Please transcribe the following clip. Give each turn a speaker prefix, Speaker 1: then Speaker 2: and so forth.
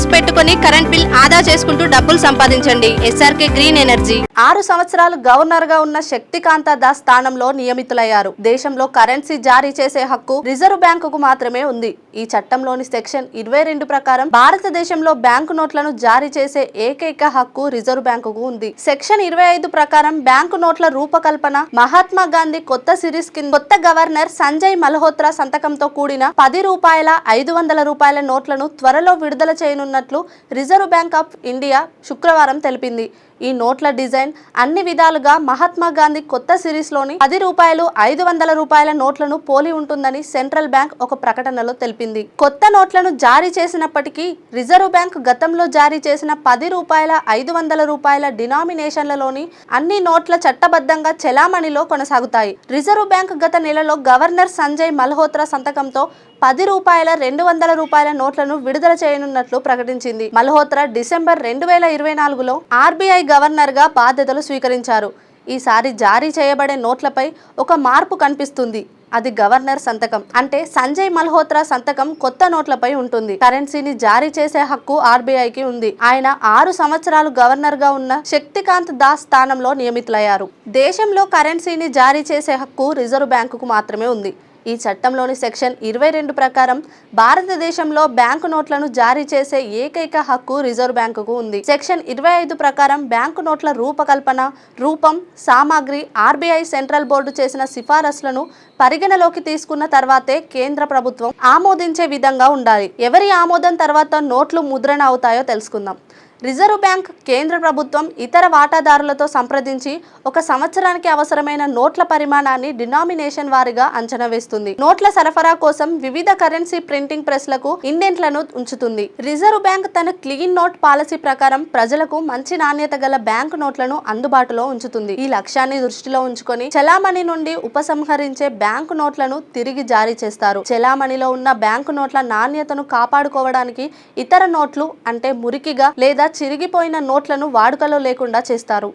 Speaker 1: Panels పెట్టుకొని current bill ఆదా చేసుకుంటూ డబ్బులు సంపాదించండి. SRK green energy.
Speaker 2: ఆరు సంవత్సరాలు గవర్నర్గా ఉన్న శక్తికాంత దాస్ స్థానంలో నియమితులయ్యారు. దేశంలో కరెన్సీ జారీ చేసే హక్కు రిజర్వ్ బ్యాంకుకు మాత్రమే ఉంది. ఈ చట్టంలోని సెక్షన్ ఇరవై రెండు ప్రకారం భారతదేశంలో బ్యాంకు నోట్లను జారీ చేసే ఏకైక హక్కు రిజర్వ్ బ్యాంకుకు ఉంది. సెక్షన్ ఇరవై ఐదు ప్రకారం బ్యాంకు నోట్ల రూపకల్పన మహాత్మా గాంధీ కొత్త సిరీస్ కింద కొత్త గవర్నర్ సంజయ్ మల్హోత్రా సంతకంతో కూడిన పది రూపాయల ఐదు వందల రూపాయల నోట్లను త్వరలో విడుదల చేయనున్నట్లు రిజర్వ్ బ్యాంక్ ఆఫ్ ఇండియా శుక్రవారం తెలిపింది. ఈ నోట్ల డిజైన్ అన్ని విధాలుగా మహాత్మా గాంధీ కొత్త సిరీస్లోని పది రూపాయలు ఐదు వందల రూపాయల నోట్లను పోలి ఉంటుందని సెంట్రల్ బ్యాంక్ ఒక ప్రకటనలో తెలిపింది. కొత్త నోట్లను జారీ చేసినప్పటికీ రిజర్వ్ బ్యాంక్ గతంలో జారీ చేసిన పది రూపాయల ఐదు వందల రూపాయల డినామినేషన్లలోని అన్ని నోట్ల చట్టబద్ధంగా చెలామణిలో కొనసాగుతాయి. రిజర్వ్ బ్యాంక్ గత నెలలో గవర్నర్ సంజయ్ మల్హోత్రా సంతకంతో పది రూపాయల రెండు వందల రూపాయల నోట్లను విడుదల చేయనున్నట్లు ప్రకటించింది. మల్హోత్రా డిసెంబర్ రెండు వేల ఇరవై నాలుగులో ఆర్బీఐ గవర్నర్గా బాధ్యతలు స్వీకరించారు. ఈసారి జారీ చేయబడే నోట్లపై ఒక మార్పు కనిపిస్తుంది. అది గవర్నర్ సంతకం. అంటే సంజయ్ మల్హోత్రా సంతకం కొత్త నోట్లపై ఉంటుంది. కరెన్సీని జారీ చేసే హక్కు ఆర్బీఐకి ఉంది. ఆయన ఆరు సంవత్సరాలు గవర్నర్గా ఉన్న శక్తికాంత్ దాస్ స్థానంలో నియమితులయ్యారు. దేశంలో కరెన్సీని జారీ చేసే హక్కు రిజర్వ్ బ్యాంకుకు మాత్రమే ఉంది. ఈ చట్టంలోని సెక్షన్ ఇరవై రెండు ప్రకారం భారతదేశంలో బ్యాంకు నోట్లను జారీ చేసే ఏకైక హక్కు రిజర్వ్ బ్యాంకుకు ఉంది. సెక్షన్ ఇరవై ఐదు ప్రకారం బ్యాంకు నోట్ల రూపకల్పన రూపం సామాగ్రి ఆర్బీఐ సెంట్రల్ బోర్డు చేసిన సిఫారసులను పరిగణలోకి తీసుకున్న తర్వాతే కేంద్ర ప్రభుత్వం ఆమోదించే విధంగా ఉండాలి. ఎవరి ఆమోదం తర్వాత నోట్లు ముద్రణ అవుతాయో తెలుసుకుందాం. రిజర్వ్ బ్యాంక్ కేంద్ర ప్రభుత్వం ఇతర వాటాదారులతో సంప్రదించి ఒక సంవత్సరానికి అవసరమైన నోట్ల పరిమాణాన్ని డినామినేషన్ వారిగా అంచనా వేస్తుంది. నోట్ల సరఫరా కోసం వివిధ కరెన్సీ ప్రింటింగ్ ప్రెస్లకు ఇండెంట్లను ఉంచుతుంది. రిజర్వ్ బ్యాంక్ తన క్లీన్ నోట్ పాలసీ ప్రకారం ప్రజలకు మంచి నాణ్యత గల బ్యాంకు నోట్లను అందుబాటులో ఉంచుతుంది. ఈ లక్ష్యాన్ని దృష్టిలో ఉంచుకొని చలామణి నుండి ఉపసంహరించే బ్యాంకు నోట్లను తిరిగి జారీ చేస్తారు. చలామణిలో ఉన్న బ్యాంకు నోట్ల నాణ్యతను కాపాడుకోవడానికి ఇతర నోట్లు అంటే మురికిగా లేదా చిరిగిపోయిన నోట్లను వాడుకలో లేకుండా చేస్తారు.